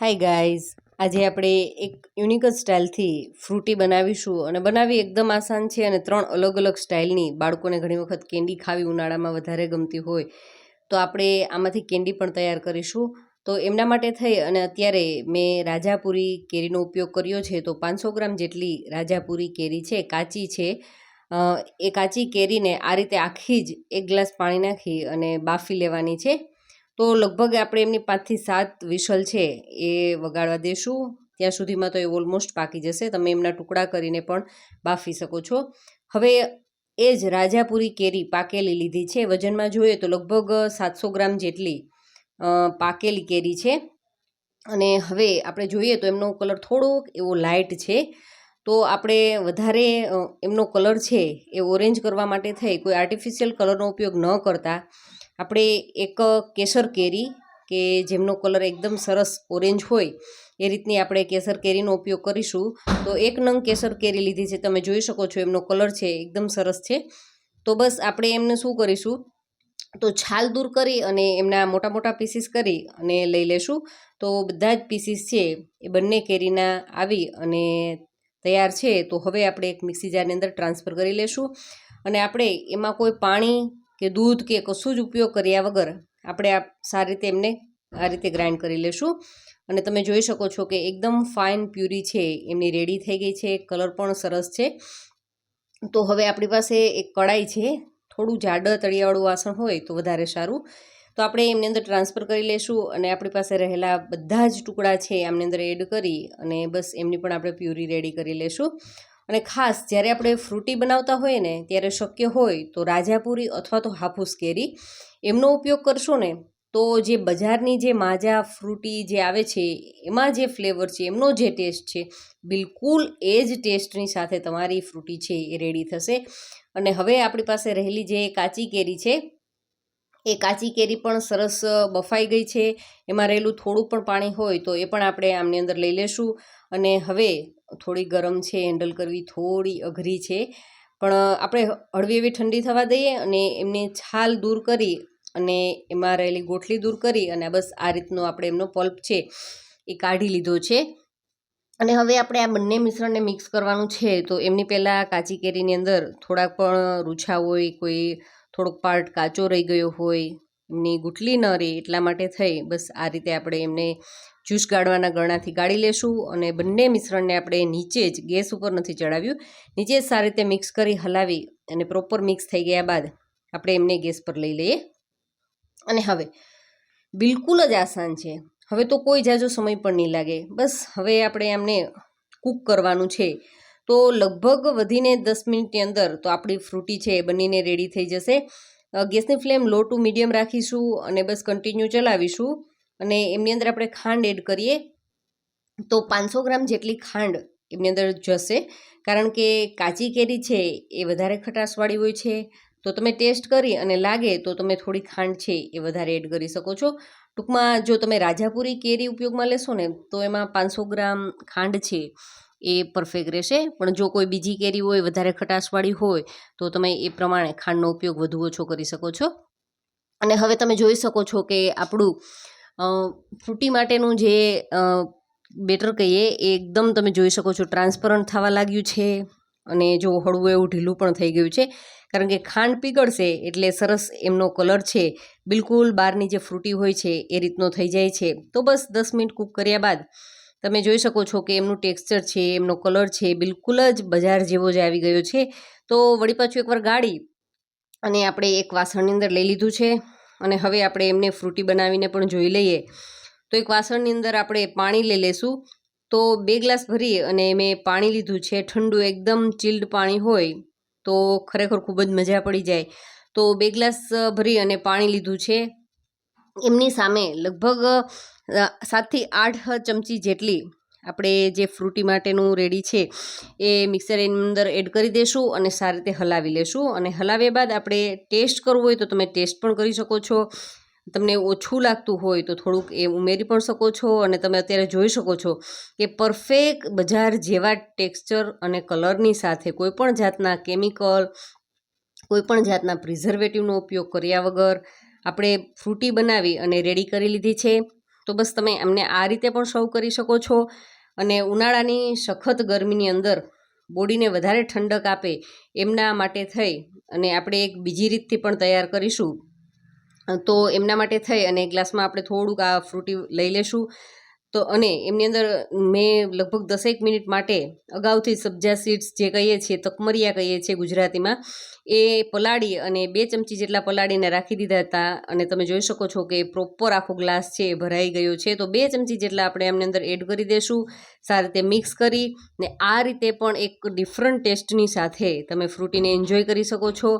Hi guys આજે આપણે એક યુનિક સ્ટાઇલથી ફ્રૂટી બનાવીશું અને બનાવી એકદમ આસાન છે અને ત્રણ અલગ અલગ સ્ટાઇલની બાળકોને ઘણી વખત કેન્ડી ખાવી ઉનાળામાં વધારે ગમતી હોય. તો આપણે આમાંથી કેન્ડી પણ તૈયાર કરીશું. તો એમના માટે થઈ અને અત્યારે મેં રાજાપુરી કેરીનો ઉપયોગ કર્યો છે તો પાંચસો ગ્રામ જેટલી રાજાપુરી કેરી છે, કાચી છે. એ કાચી કેરીને આ રીતે આખી જ એક ગ્લાસ પાણી નાખી અને બાફી લેવાની છે. તો લગભગ આપણે એમની પાંચથી સાત વિશલ છે એ વગાડવા દેશું. ત્યાં સુધીમાં તો એ ઓલમોસ્ટ પાકી જશે. તમે એમના ટુકડા કરીને પણ બાફી શકો છો. હવે એ જ રાજાપુરી કેરી પાકેલી લીધી છે. વજનમાં જોઈએ તો લગભગ સાતસો ગ્રામ જેટલી પાકેલી કેરી છે. અને હવે આપણે જોઈએ તો એમનો કલર થોડોક એવો લાઇટ છે. તો આપણે વધારે એમનો કલર છે એ ઓરેન્જ કરવા માટે થઈ. કોઈ આર્ટિફિશિયલ કલરનો ઉપયોગ ન કરતા. આપણે એક કેસર કેરી કે જેમનો કલર એકદમ સરસ ઓરેન્જ હોય, એ રીતની આપણે કેસર કેરીનો ઉપયોગ કરીશું. તો એક નંગ કેસર કેરી લીધી છે, તમે જોઈ શકો છો એમનો કલર છે, એકદમ સરસ છે. તો બસ આપણે એમને શું કરીશું? તો છાલ દૂર કરી અને એમના મોટા મોટા પીસીસ કરી અને લઈ લેશું. તો બધા જ પીસીસ છે એ બંને કેરીના આવી અને તૈયાર છે. તો હવે આપણે એક મિક્સી જારની અંદર ટ્રાન્સફર કરી લેશું. અને આપણે એમાં કોઈ પાણી કે દૂધ કે કશું જ ઉપયોગ કર્યા વગર આપણે આ સારી રીતે એમને આ રીતે ગ્રાઇન્ડ કરી લેશું. અને તમે જોઈ શકો છો કે એકદમ ફાઇન પ્યુરી છે, એમની રેડી થઈ ગઈ છે, કલર પણ સરસ છે. તો હવે આપણી પાસે એક કડાઈ છે, થોડું જાડર તળિયાવાળું વાસણ હોય તો વધારે સારું. તો આપણે એમની અંદર ટ્રાન્સફર કરી લેશું અને આપણી પાસે રહેલા બધા જ ટુકડા છે એમની અંદર એડ કરી અને બસ એમની પણ આપણે પ્યુરી રેડી કરી લેશું. અને ખાસ જ્યારે આપણે ફ્રૂટી બનાવતા હોઈએ ને, ત્યારે શક્ય હોય તો રાજાપુરી અથવા તો હાફૂસ કેરી એમનો ઉપયોગ કરશો ને, તો જે બજારની જે માજા, ફ્રૂટી જે આવે છે, એમાં જે ફ્લેવર છે, એમનો જે ટેસ્ટ છે, બિલકુલ એ જ ટેસ્ટની સાથે તમારી ફ્રૂટી છે એ રેડી થશે. અને હવે આપણી પાસે રહેલી જે કાચી કેરી છે એ કાચી કેરી પણ સરસ બફાઈ ગઈ છે. એમાં રહેલું થોડું પણ પાણી હોય તો એ પણ આપણે આમની અંદર લઈ લેશું. અને હવે થોડી ગરમ છે હેન્ડલ કરવી થોડી અઘરી છે. પણ આપણે હળવી એવી ઠંડી થવા દઈએ અને એમની છાલ દૂર કરી અને એમાં રહેલી ગોઠલી દૂર કરી અને બસ આ રીતનો આપણે એમનો પલ્પ છે એ કાઢી લીધો છે. અને હવે આપણે આ બંને મિશ્રણને મિક્સ કરવાનું છે તો એમની પહેલાં કાચી કેરીની અંદર થોડાક પણ રૂછા હોય, કોઈ થોડોક પાર્ટ કાચો રહી ગયો હોય એમની ગુટલી ન રહે એટલા માટે થઈ. બસ આ રીતે આપણે એમને જ્યુસ ગાળવાના ગળણાથી ગાળી લેશું અને બંને મિશ્રણને આપણે નીચે જ ગેસ ઉપર નથી ચડાવ્યું. નીચે જ સારી રીતે મિક્સ કરી હલાવી અને પ્રોપર મિક્સ થઈ ગયા બાદ આપણે એમને ગેસ પર લઈ લઈએ. અને હવે, બિલકુલ જ આસાન છે. હવે તો કોઈ જાજો સમય પણ નહીં લાગે. બસ હવે આપણે એમને કૂક કરવાનું છે. તો લગભગ વધીને દસ મિનિટની અંદર તો આપણી ફ્રૂટી છે એ બનીને રેડી થઈ જશે. ગેસની ફ્લેમ લો ટુ મીડિયમ રાખીશું અને બસ કન્ટિન્યુ ચલાવીશું. અને એમની અંદર આપણે ખાંડ એડ કરીએ. તો પાંચસો ગ્રામ જેટલી ખાંડ એમની અંદર જશે. કારણ કે કાચી કેરી છે એ વધારે ખટાશવાળી હોય છે. તો તમે ટેસ્ટ કરી અને લાગે તો તમે થોડી ખાંડ છે એ વધારે એડ કરી શકો છો. ટૂંકમાં જો તમે રાજાપુરી કેરી ઉપયોગમાં લેશો ને, તો એમાં પાંચસો ગ્રામ ખાંડ છે. એ પરફેક્ટ રહેશે. પણ જો કોઈ બીજી કેરી હોય, વધારે ખટાશવાળી હોય, તો તમે એ પ્રમાણે ખાંડનો ઉપયોગ વધુ ઓછો કરી શકો છો. અને હવે તમે જોઈ શકો છો કે આપણું ફ્રૂટી માટેનું જે બેટર કહીએ, એ એકદમ તમે જોઈ શકો છો ટ્રાન્સપરન્ટ થવા લાગ્યું છે. અને જો હળવું એવું ઢીલું પણ થઈ ગયું છે. કારણ કે ખાંડ પીગળશે એટલે સરસ એમનો કલર છે. બિલકુલ બહારની જે ફ્રૂટી હોય છે, એ રીતનો થઈ જાય છે. તો બસ દસ મિનિટ કૂક કર્યા બાદ તમે જોઈ શકો છો કે એમનું ટેક્સચર છે, એમનો કલર છે, બિલકુલ જ બજાર જેવો જ આવી ગયો છે. તો વળી પાછું એકવાર ગાળી અને આપણે એક વાસણની અંદર લઈ લીધું છે અને હવે આપણે એમને ફ્રૂટી બનાવીને પણ જોઈ લઈએ. તો એક વાસણની અંદર આપણે પાણી લઈ લેશું. તો બે ગ્લાસ ભરી અને મેં પાણી લીધું છે, ઠંડુ એકદમ ચિલ્ડ પાણી હોય તો ખરેખર ખૂબ જ મજા પડી જાય. તો બે ગ્લાસ ભરી અને પાણી લીધું છે. એમની સામે લગભગ સાતથી આઠ ચમચી જેટલી આપણે જે ફ્રૂટી માટેનું રેડી છે, એ મિક્સર એની અંદર એડ કરી દેશું અને સારી રીતે હલાવી લેશું. અને હલાવ્યા બાદ આપણે ટેસ્ટ કરવું હોય તો તમે ટેસ્ટ પણ કરી શકો છો. તમને ઓછું લાગતું હોય તો થોડુંક એ ઉમેરી પણ શકો છો અને તમે અત્યારે જોઈ શકો છો કે પરફેક્ટ બજાર જેવા ટેક્સચર અને કલરની સાથે કોઈપણ જાતના કેમિકલ કોઈપણ જાતના પ્રિઝર્વેટિવનો ઉપયોગ કર્યા વગર આપણે ફ્રૂટી બનાવી અને રેડી કરી લીધી છે. તો બસ તમે એમને આ રીતે પણ સર્વ કરી શકો છો અને ઉનાળાની સખત ગરમીની અંદર બોડીને વધારે ઠંડક આપે એમના માટે થઈ અને આપણે એક બીજી રીતથી પણ તૈયાર કરીશું. તો એમના માટે થઈ અને ગ્લાસમાં આપણે થોડુંક આ ફ્રૂટી લઈ લેશું. તો અને એમની અંદર મેં લગભગ દસેક મિનિટ માટે અગાઉથી સબ્જા સીડ્સ જે કહીએ છીએ, તકમરિયા કહીએ છીએ ગુજરાતીમાં, એ પલાળી અને બે ચમચી જેટલા પલાળીને રાખી દીધા હતા. અને તમે જોઈ શકો છો કે પ્રોપર આખો ગ્લાસ છે એ ભરાઈ ગયો છે. તો બે ચમચી જેટલા આપણે એમની અંદર એડ કરી દઈશું સારી રીતે મિક્સ કરી ને આ રીતે પણ એક ડિફરન્ટ ટેસ્ટની સાથે તમે ફ્રૂટીને એન્જોય કરી શકો છો.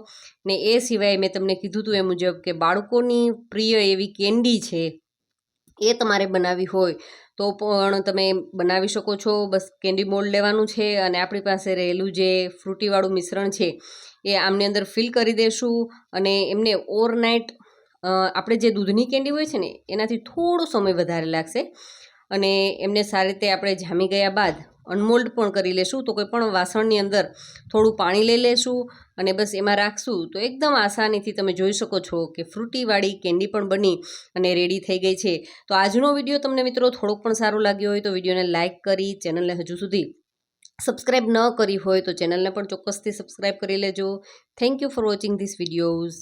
ને એ સિવાય મેં તમને કીધું હતું એ મુજબ કે બાળકોની પ્રિય એવી કેન્ડી છે એ તમારે બનાવવી હોય તો પણ તમે બનાવી શકો છો. બસ કેન્ડી મોલ્ડ લેવાનું છે અને આપણી પાસે રહેલું જે ફ્રૂટીવાળું મિશ્રણ છે એ આમની અંદર ફિલ કરી દેશું અને એમને ઓવરનાઇટ આપણે જે દૂધની કેન્ડી હોય છે ને, એનાથી થોડો સમય વધારે લાગશે અને એમને સારી રીતે આપણે જામી ગયા બાદ અનમોલ્ડ પણ કરી લેશું. તો કોઈ પણ વાસણની અંદર થોડું પાણી લઈ લેશું અને બસ એમાં રાખશું. તો એકદમ આસાનીથી તમે જોઈ શકો છો કે ફ્રૂટીવાળી કેન્ડી પણ બની અને રેડી થઈ ગઈ છે. તો આજનો વીડિયો તમને મિત્રો થોડોક પણ સારો લાગ્યો હોય તો વિડીયોને લાઇક કરી, ચેનલને હજુ સુધી સબસ્ક્રાઈબ ન કરી હોય તો ચેનલને પણ ચોક્કસથી સબસ્ક્રાઈબ કરી લેજો. Thank you for watching this videos.